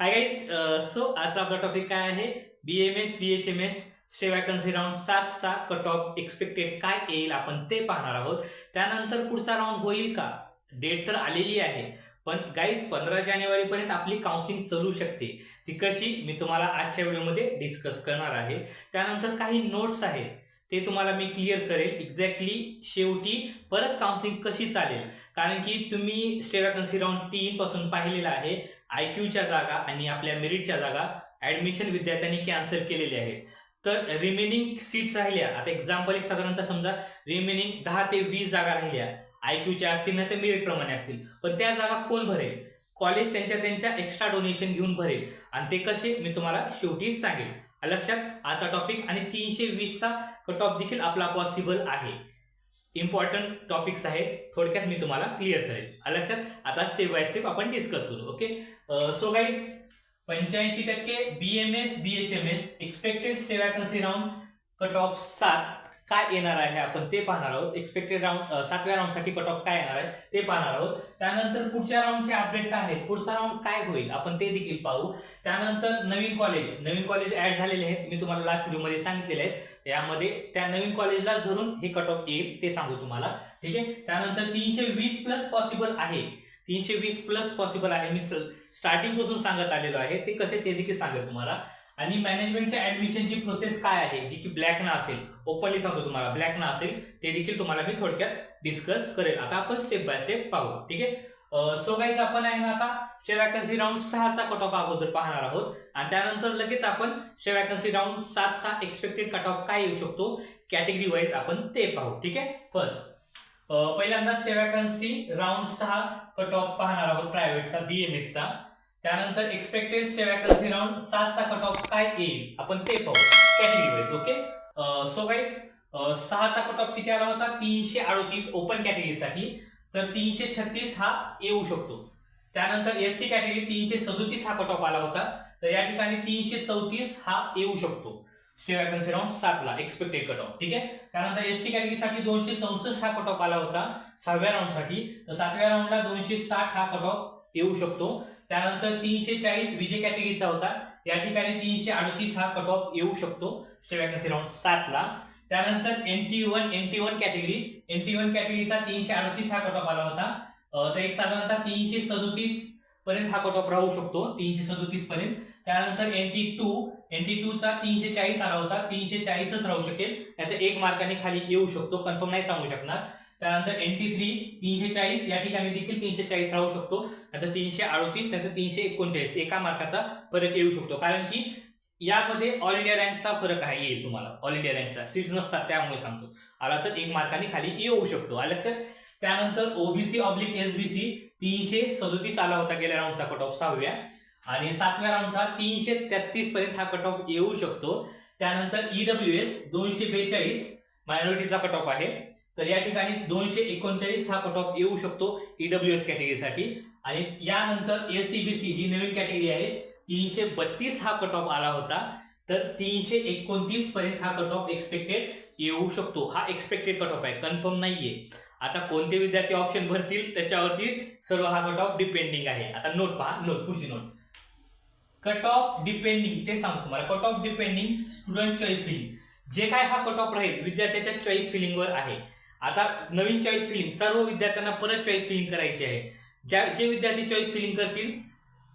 Hi guys so आजचा आपला topic काय आहे? B M S B H M S stay vacancy round सातचा cut off expected काय येईल आपण ते पाहणार आहोत. त्यानंतर पुढचा राऊंड होईल का? डेट तर आलेली आहे. पण गाईज पंधरा जानेवारीपर्यंत आपली काउन्सिलिंग चालू शकते. ती कशी? मी तुम्हाला आजच्या व्हिडिओमध्ये डिस्कस करणार आहे. त्यानंतर काही नोट्स आहेत. ते तुम्हाला मी क्लिअर करेल. एक्झॅक्टली शेवटी परत काउन्सिलिंग कशी चालेल? कारण की तुम्ही स्टे वॅकन्सी राऊंड तीनपासून पाहिलेलं आहे. आय क्यूच्या जागा आणि आपल्या मेरिटच्या जागा ऍडमिशन विद्यार्थ्यांनी कॅन्सल केलेल्या आहेत. तर रिमेनिंग सीट्स राहिल्या. आता एक्झाम्पल एक साधारणतः समजा रिमेनिंग दहा ते वीस जागा राहिल्या. आय क्यूच्या असतील ना तर मेरिट प्रमाणे असतील. पण त्या जागा कोण भरेल? कॉलेज त्यांच्या त्यांच्या एक्स्ट्रा डोनेशन घेऊन भरेल. आणि ते कसे? मी तुम्हाला शेवटी सांगेल लक्षात आजचा टॉपिक आणि तीनशे वीसचा कट ऑफ देखील आपला पॉसिबल आहे. इम्पॉर्टंट टॉपिक्स आहेत. थोडक्यात मी तुम्हाला क्लिअर करेल लक्षात आता स्टेप बाय स्टेप आपण डिस्कस करू ओके सो गाईज पंच्याऐंशी टक्के B M S B H M S expected stay vacancy round cut off सात काय येणार आहे आपण ते पाहणार आहोत. एक्सपेक्टेड राऊंड सातव्या राऊंडसाठी कट ऑफ काय येणार आहे ते पाहणार आहोत. त्यानंतर पुढच्या राऊंडचे अपडेट काय आहेत? पुढचा राऊंड काय होईल? आपण ते देखील पाहू. त्यानंतर नवीन कॉलेज नवीन कॉलेज ऍड झालेले आहेत. मी तुम्हाला लास्ट व्हिडिओमध्ये सांगितलेले आहेत. यामध्ये त्या नवीन कॉलेजला धरून हे कट ऑफ येईल ते सांगू तुम्हाला. ठीक आहे? त्यानंतर तीनशे वीस प्लस पॉसिबल आहे. तीनशे वीस प्लस पॉसिबल आहे. मी स्टार्टिंगपासून सांगत आलेलो आहे. ते कसे ते देखील सांगेल तुम्हाला. आणि मॅनेजमेंटच्या ऍडमिशनची प्रोसेस काय आहे? जी की ब्लॅक ना असेल. ओपनली सांगतो तुम्हाला. ब्लॅक ना असेल ते देखील तुम्हाला मी थोडक्यात डिस्कस करेल. आता आपण स्टेप बाय स्टेप पाहू. ठीक आहे? सो गाईज आपण आहे ना आता स्टे वॅकन्सी राऊंड सहाचा कट ऑफ अगोदर पाहणार आहोत. आणि त्यानंतर लगेच आपण स्टे वॅकन्सी राऊंड सातचा एक्सपेक्टेड कट ऑफ काय येऊ शकतो? कॅटेगरी वाईज आपण ते पाहू. ठीक आहे? फर्स्ट पहिल्यांदा स्टे राऊंड सहा कट ऑफ पाहणार आहोत प्रायव्हेटचा बीएमएसचा त्यानंतर एक्सपेक्टेड स्टे राऊंड सातचा कट ऑफ काय येईल? आपण ते पाहू. Category wise okay so guys सहाचा कट ऑफ किती आला होता? तीनशे अडोतीस ओपन कॅटेगरीसाठी तर तीनशे छत्तीस हा येऊ शकतो. त्यानंतर एस सी कॅटेगरी तीनशे सदोतीस हा कट ऑफ आला होता. तर या ठिकाणी तीनशे चौतीस हा येऊ शकतो. स्टे वॅकन्सी राऊंड सातला एक्सपेक्टेड कट ऑफ ठीक आहे? त्यानंतर एस टी कॅटेगरीसाठी दोनशे चौसष्ट हा कट ऑफ आला होता सहाव्या राऊंडसाठी तर सातव्या राऊंडला दोनशे साठ हा कट ऑफ येऊ शकतो. त्यानंतर तीनशे चाळीस विजय कॅटेगरीचा होता. या ठिकाणी तीनशे अडतीस हा कट ऑफ येऊ शकतो स्टे वॅकन्सी राऊंड सातला त्यानंतर N T one N T one category N T one कॅटेगरीचा तीनशे अडतीस हा कट ऑफ आला होता. तर एक साधारणतः तीनशे सदोतीस पर्यंत हा कट ऑफ राहू शकतो तीनशे सदोतीस पर्यंत. त्यानंतर N T two N T two चा तीनशे चाळीस आला होता. तीनशे चाळीसच राहू शकेल. त्याचा एक मार्काने खाली येऊ शकतो. कन्फर्म नाही सांगू शकणार. त्यानंतर एन टी थ्री तीनशे चाळीस या ठिकाणी देखील तीनशे चाळीस राहू शकतो. नंतर तीनशे अडोतीस नंतर तीनशे एकोणचाळीस एका मार्काचा फरक येऊ शकतो. कारण की यामध्ये ऑल इंडिया रँकचा फरक आहे येईल तुम्हाला. ऑल इंडिया रँकचा सीट्स नसतात त्यामुळे सांगतो. आला तर एक मार्काने खाली येऊ शकतो. आलं लक्षात? त्यानंतर ओबीसी ऑब्लिक एसबीसी तीनशे सदोतीस आला होता गेल्या राऊंडचा कट ऑफ सहाव्या. आणि सातव्या राऊंडचा तीनशे तेहतीस पर्यंत हा कट ऑफ येऊ शकतो. त्यानंतर ईडब्ल्यू एस दोनशे बेचाळीस मायनॉरिटीचा कट ऑफ आहे. तर या ठिकाणी दोनशे एकोणचाळीस हा कट ऑफ येऊ शकतो ईडब्ल्यू एस कॅटेगरीसाठी आणि यानंतर एस बी सी जी नवीन कॅटेगरी आहे तीनशे बत्तीस हा कट ऑफ आला होता. तर तीनशे एकोणतीस पर्यंत हा कट ऑफ एक्सपेक्टेड येऊ शकतो. हा एक्सपेक्टेड कट ऑफ आहे कन्फर्म नाहीये. आता कोणते विद्यार्थी ऑप्शन भरतील त्याच्यावरती सर्व हा कट ऑफ डिपेंडिंग आहे. आता नोट पहा नोट पुढची नोट कट ऑफ डिपेंडिंग ते सांगतो तुम्हाला. Cut off depending student choice filling जे काय हा कट ऑफ राहील विद्यार्थ्याच्या चॉईस फिलिंगवर आहे. आता नवीन चॉईस फिलिंग सर्व विद्यार्थ्यांना परत चॉईस फिलिंग करायची आहे. ज्या जे विद्यार्थी चॉईस फिलिंग करतील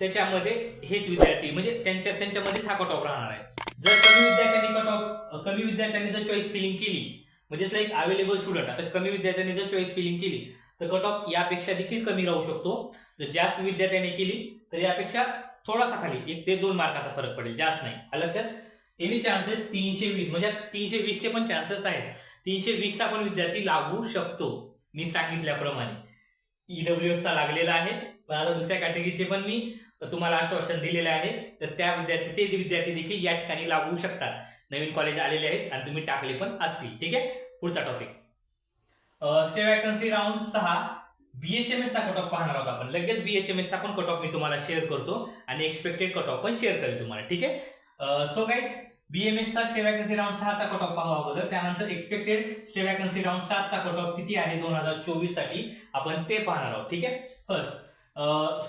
त्याच्यामध्ये हेच विद्यार्थी म्हणजे त्यांच्या त्यांच्यामध्येच हा कट ऑफ राहणार आहे. जर कमी विद्यार्थ्यांनी कट ऑफ कमी विद्यार्थ्यांनी जर चॉईस फिलिंग केली म्हणजेच लाईक अवेलेबल स्टुडंट आता कमी विद्यार्थ्यांनी जर चॉईस फिलिंग केली तर कट ऑफ यापेक्षा देखील कमी राहू शकतो. जर जास्त विद्यार्थ्यांनी केली तर यापेक्षा थोडासा खाली एक ते दोन मार्काचा फरक पडेल जास्त नाही. लक्षात? एनी चान्सेस तीनशे वीस म्हणजे तीनशे वीसचे पण चान्सेस आहेत. तीनशे वीसचा पण विद्यार्थी लागू शकतो मी सांगितल्याप्रमाणे. ईडब्ल्यू एसचा लागलेला आहे पण आता दुसऱ्या कॅटेगरीचे पण मी तुम्हाला आश्वासन दिलेलं आहे. तर त्या विद्यार्थी ते विद्यार्थी देखील या ठिकाणी लागू शकतात. नवीन कॉलेज आलेले आहेत आणि तुम्ही टाकले पण असतील ठीक आहे? पुढचा टॉपिक स्टे वॅकन्सी राऊंड सहा. बीएचएमएस चा कट ऑफ पाहणार आहोत आपण. लगेच बीएचएमएस चा पण कट ऑफ मी तुम्हाला शेअर करतो आणि एक्सपेक्टेड कट ऑफ पण शेअर करेल तुम्हाला ठीक आहे? सो गाईज बीएमएस चा स्टे वॅकन्सी राऊंड सहाचा कट ऑफ पाहू अगोदर. त्यानंतर एक्सपेक्टेड स्टे वॅकन्सी राऊंड सातचा कट ऑफ किती आहे? दोन हजार चोवीससाठी आपण ते पाहणार आहोत ठीक आहे? फर्स्ट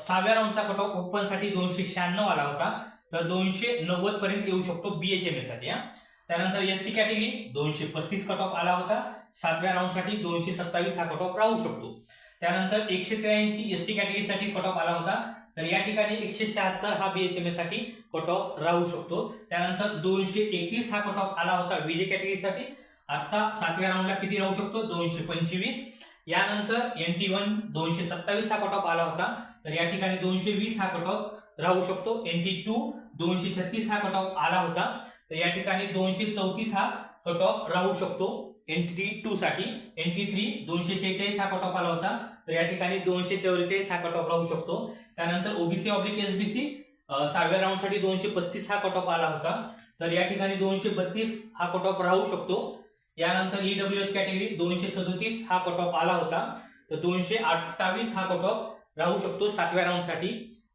सहाव्या राऊंडचा कट ऑफ ओपनसाठी दोनशे शहाण्णव आला होता. तर दोनशे नव्वद पर्यंत येऊ शकतो बीएचएमएससाठी हा. त्यानंतर एस सी कॅटेगरी दोनशे पस्तीस कट ऑफ आला होता. सातव्या राऊंडसाठी दोनशे सत्तावीस हा कट ऑफ राहू शकतो. त्यानंतर एकशे त्र्याऐंशी एस टी कॅटेगरीसाठी कट ऑफ आला होता. तर या ठिकाणी एकशे शहात्तर हा बीएचएमएससाठी कट ऑफ राहू शकतो. त्यानंतर दोनशे एकतीस हा कट ऑफ आला होता विजे कॅटेगरीसाठी आता सातव्या राऊंडला किती राहू शकतो? दोनशे पंचवीस. यानंतर एन टी वन दोनशे सत्तावीस हा कट ऑफ आला होता. तर या ठिकाणी दोनशे वीस हा कट ऑफ राहू शकतो. एन टी टू दोनशे छत्तीस हा कट ऑफ आला होता. तर या ठिकाणी दोनशे चौतीस हा कट ऑफ राहू शकतो. एन टू साठी एनटी थ्री दोनशे शेहेचाळीस हा कट ऑफ आला होता. तर या ठिकाणी दोनशे चौवेचाळीस हा कट ऑफ राहू शकतो. त्यानंतर ओबीसी ऑब्लिक एसबीसी सहाव्या राऊंडसाठी दोनशे पस्तीस हा कट ऑफ आला होता. तर या ठिकाणी दोनशे बत्तीस हा कट ऑफ राहू शकतो. यानंतर ईडब्ल्यू एस कॅटेगरी दोनशे सदोतीस हा कट ऑफ आला होता. तर दोनशे अठ्ठावीस हा कट ऑफ राहू शकतो सातव्या राऊंडसाठी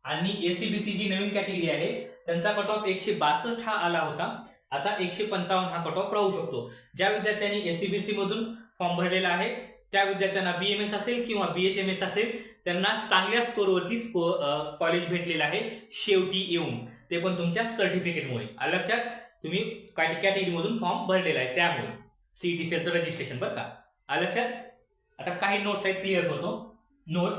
आणि एसीबीसी जी नवीन कॅटेगरी आहे त्यांचा कट ऑफ एकशे बासष्ट हा आला होता. आता एकशे पंचावन्न हा कट ऑफ राहू शकतो. ज्या विद्यार्थ्यांनी एसीबीसी मधून फॉर्म भरलेला आहे त्या विद्यार्थ्यांना बीएमएस असेल किंवा बीएचएमएस असेल त्यांना चांगल्या स्कोरवरती स्को कॉलेज भेटलेलं आहे. शेवटी येऊन. ते पण तुमच्या सर्टिफिकेटमुळे आलं लक्षात तुम्ही कॅटेगरीमधून फॉर्म भरलेला आहे त्यामुळे. सीईटी सेलचं रजिस्ट्रेशन बरं का? आलं लक्षात आता काही नोट्स आहेत क्लिअर करतो. नोट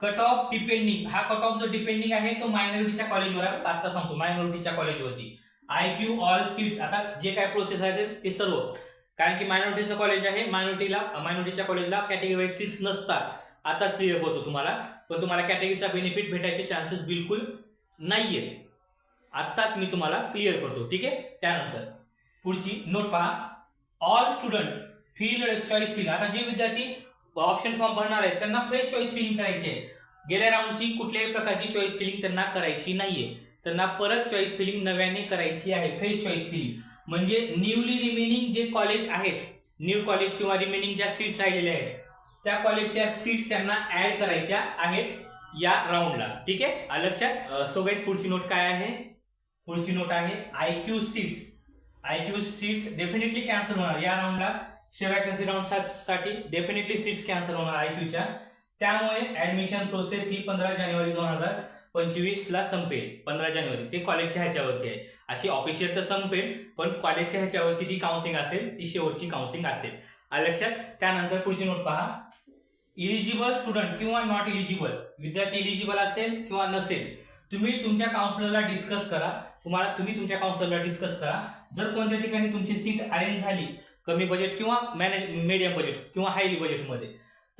कट ऑफ डिपेंडिंग हा कट ऑफ जो डिपेंडिंग आहे तो मायनॉरिटीच्या कॉलेजवर आहे आता सांगतो मायनॉरिटीच्या कॉलेजवरती आय क्यू ऑल सीट्स आता जे काय प्रोसेस आहे ते- सर्व. कारण की मायनॉरिटीचं कॉलेज आहे मायनॉरिटीला मायनॉरिटीच्या कॉलेजला कॅटेगरी वाईज सीट्स नसतात. आताच क्लिअर करतो तुम्हाला. पण तुम्हाला कॅटेगरीचा बेनिफिट भेटायचे चान्सेस बिलकुल नाहीये. आत्ताच मी तुम्हाला क्लिअर करतो ठीक आहे? त्यानंतर पुढची नोट पहा. All student field choice filling आता जे विद्यार्थी ऑप्शन फॉर्म भरणार आहेत त्यांना फ्रेश चॉईस फिलिंग करायची आहे. गेल्या राऊंडची कुठल्याही प्रकारची चॉईस फिलिंग त्यांना करायची नाहीये. त्यांना परत चॉईस फिलिंग नव्याने करायची आहे फ्रेश चॉईस फिलिंग म्हणजे न्यूली रिमेनिंग जे कॉलेज आहेत न्यू कॉलेज किंवा रिमेनिंग ज्या सीट्स राहिलेल्या आहेत त्या कॉलेजच्या सीट्स त्यांना ऍड करायच्या आहेत या राऊंडला ठीक आहे? लक्षात? सो पुढची नोट काय आहे? पुढची नोट आहे I Q seats I Q seats definitely cancel होणार. या राऊंडला वॅकन्सी राऊंडसाठी डेफिनेटली सीट्स कॅन्सल होणार आय क्यूच्या त्यामुळे ऍडमिशन प्रोसेस ही पंधरा जानेवारी दोन हजार पंचवीसला संपेल पंधरा जानेवारी. ते कॉलेजच्या ह्याच्यावरती आहे. अशी ऑफिशियल तर संपेल पण कॉलेजच्या ह्याच्यावरची ती काउन्सिलिंग असेल ती शेवटची काउन्सिलिंग असेल. आलं लक्षात? त्यानंतर पुढची नोट पहा. इलिजिबल स्टुडंट किंवा नॉट इलिजिबल विद्यार्थी इलिजिबल असेल किंवा नसेल तुम्ही तुमच्या काउन्सिलरला डिस्कस करा. तुम्हाला तुम्ही तुमच्या काउन्सिलरला डिस्कस करा. जर कोणत्या ठिकाणी तुमची सीट अरेंज झाली कमी बजेट किंवा मॅनेज मीडियम बजेट किंवा हायली बजेटमध्ये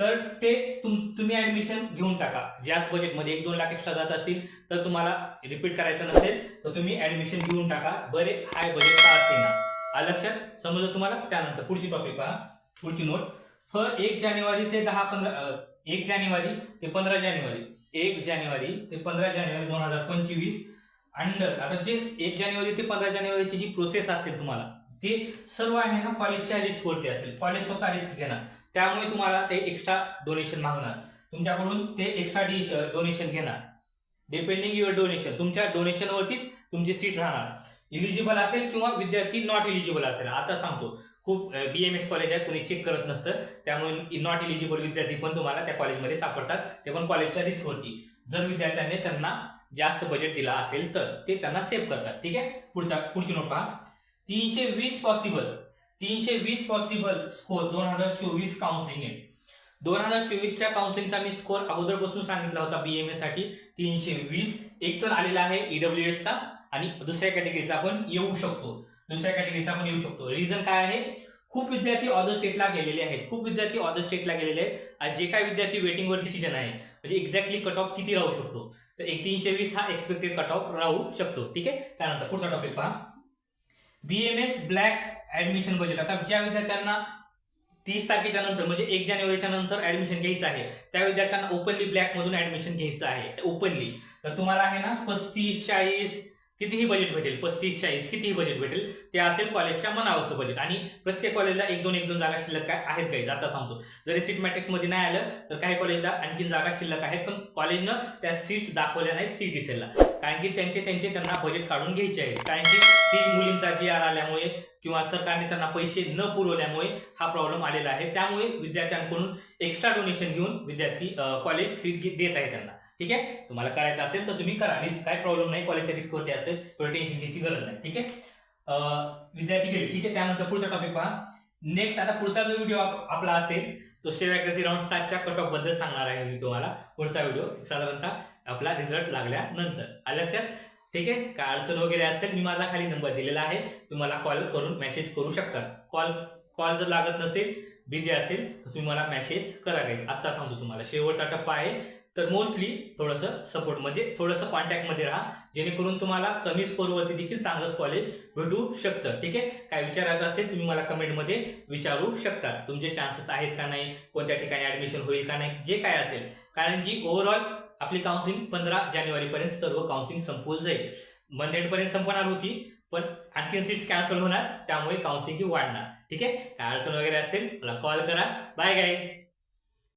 तर ते तुम तुम्ही ॲडमिशन घेऊन टाका. ज्याच बजेटमध्ये एक दोन लाख एक्स्ट्रा जात असतील तर तुम्हाला रिपीट करायचं नसेल तर तुम्ही ॲडमिशन घेऊन टाका. बरे हाय बजेट का असेल ना लक्षात? समजा तुम्हाला? त्यानंतर पुढची टॉपिक पहा. पुढची नोट फ एक जानेवारी ते दहा पंधरा एक जानेवारी ते पंधरा जानेवारी. एक जानेवारी ते पंधरा जानेवारी दोन हजार पंचवीस. अंडर आता जे एक जानेवारी ते पंधरा जानेवारीची जी प्रोसेस असेल तुम्हाला ती सर्व आहे ना कॉलेजच्या रिस्कवरती असेल. कॉलेज स्वतः रिस्क घेणार. त्यामुळे तुम्हाला ते एक्स्ट्रा डोनेशन मागणार. तुमच्याकडून ते एक्स्ट्रा डि डोनेशन घेणार. डिपेंडिंग युअर डोनेशन तुमच्या डोनेशनवरतीच तुमची सीट राहणार. इलिजिबल असेल किंवा विद्यार्थी नॉट इलिजिबल असेल. आता सांगतो खूप बी एम एस कॉलेज आहे कुणी चेक करत नसतं. त्यामुळे नॉट इलिजिबल विद्यार्थी पण तुम्हाला त्या कॉलेजमध्ये सापडतात. ते पण कॉलेजच्या रिस्कवरती जर विद्यार्थ्यांनी त्यांना जास्त बजेट दिला असेल तर ते त्यांना सेव्ह करतात. ठीक आहे? पुढचा पुढची नोट पहा. तीनशे वीस पॉसिबल तीनशे वीस पॉसिबल स्कोर दोन हजार चोवीस काउन्सिलिंग आहे. दोन हजार चोवीसच्या काउन्सिलिंगचा मी स्कोर अगोदरपासून सांगितला होता बी एमसाठी. तीनशे वीस एक तर आलेला आहे ईडब्ल्यू एसचा आणि दुसऱ्या कॅटेगरीचा पण येऊ शकतो. दुसऱ्या कॅटेगरीचा पण येऊ शकतो. रिझन काय आहे? खूप विद्यार्थी ऑदर स्टेटला गेलेले आहेत. खूप विद्यार्थी ऑदर स्टेटला गेलेले आहेत. जे काही विद्यार्थी वेटिंगवर डिसिजन आहे म्हणजे एक्झॅक्टली कट ऑफ किती राहू शकतो? तर एक तीनशे वीस हा एक्सपेक्टेड कट ऑफ राहू शकतो. ठीक आहे? त्यानंतर पुढचा टॉपिक पहा. बीएमएस ब्लॅक ॲडमिशन बजेट आता ज्या विद्यार्थ्यांना तीस तारखेच्या नंतर म्हणजे एक जानेवारीच्या नंतर ऍडमिशन घ्यायचं आहे त्या विद्यार्थ्यांना ओपनली ब्लॅकमधून ऍडमिशन घ्यायचं आहे ओपनली तर तुम्हाला आहे ना पस्तीस चाळीस कितीही बजेट भेटेल पस्तीस चाळीस कितीही बजेट भेटेल ते असेल कॉलेजच्या मनावरचं बजेट आणि प्रत्येक कॉलेजला एक दोन एक दोन जागा शिल्लक काय आहेत काही? आता सांगतो. जरी सीट मॅट्रिक्समध्ये नाही आलं तर काही कॉलेजला आणखीन जागा शिल्लक आहेत पण कॉलेजनं त्या सीट्स दाखवल्या नाहीत सी टी सेलला कारण की त्यांचे त्यांचे त्यांना बजेट काढून घ्यायचे आहे. कारण की ती मुलींचा जी आर आल्यामुळे किंवा सरकारने त्यांना पैसे न पुरवल्यामुळे हा प्रॉब्लेम आलेला आहे. त्यामुळे विद्यार्थ्यांकडून एक्स्ट्रा डोनेशन घेऊन विद्यार्थी कॉलेज सीट देत आहे त्यांना. ठीक आहे? तुम्हाला करायचं असेल तर तुम्ही करा. रिस्क काय प्रॉब्लेम नाही कॉलेजच्या रिस्कवरती असते. थोडं टेन्शन घ्यायची गरज नाही. ठीक आहे? विद्यार्थी गेले. ठीक आहे? त्यानंतर पुढचा टॉपिक पहा. नेक्स्ट आता पुढचा जो व्हिडिओ आपला असेल तो स्टे वॅकन्सी राऊंड सातच्या कट ऑफबद्दल सांगणार आहे मी तुम्हाला. पुढचा व्हिडिओ साधारणतः आपला रिझल्ट लागल्यानंतर. आलं लक्षात? ठीक आहे? काय अडचण वगैरे असेल मी माझा खाली नंबर दिलेला आहे. तुम्हाला कॉल करून मेसेज करू शकता कॉल कॉल जर लागत नसेल बिझी असेल तर तुम्ही मला मेसेज करा काही आत्ता सांगतो तुम्हाला. शेवटचा टप्पा आहे. तर मोस्टली थोडंसं सपोर्ट म्हणजे थोडंसं कॉन्टॅक्टमध्ये राहा. जेणेकरून तुम्हाला कमी स्कोरवरती देखील चांगलंच कॉलेज भेटू शकतं. ठीक आहे? काय विचारायचं असेल तुम्ही मला कमेंटमध्ये विचारू शकता. तुमचे चान्सेस आहेत का नाही? कोणत्या ठिकाणी ॲडमिशन होईल का नाही? जे काय असेल. कारण जी ओव्हरऑल आपली काउन्सिलिंग पंधरा जानेवारीपर्यंत सर्व काउन्सिलिंग संपवून जाईल. मंडेपर्यंत संपणार होती पण आणखीन सीट्स कॅन्सल होणार त्यामुळे काउन्सिलिंग वाढणार. ठीक आहे? काय अडचण वगैरे असेल मला कॉल करा. Bye guys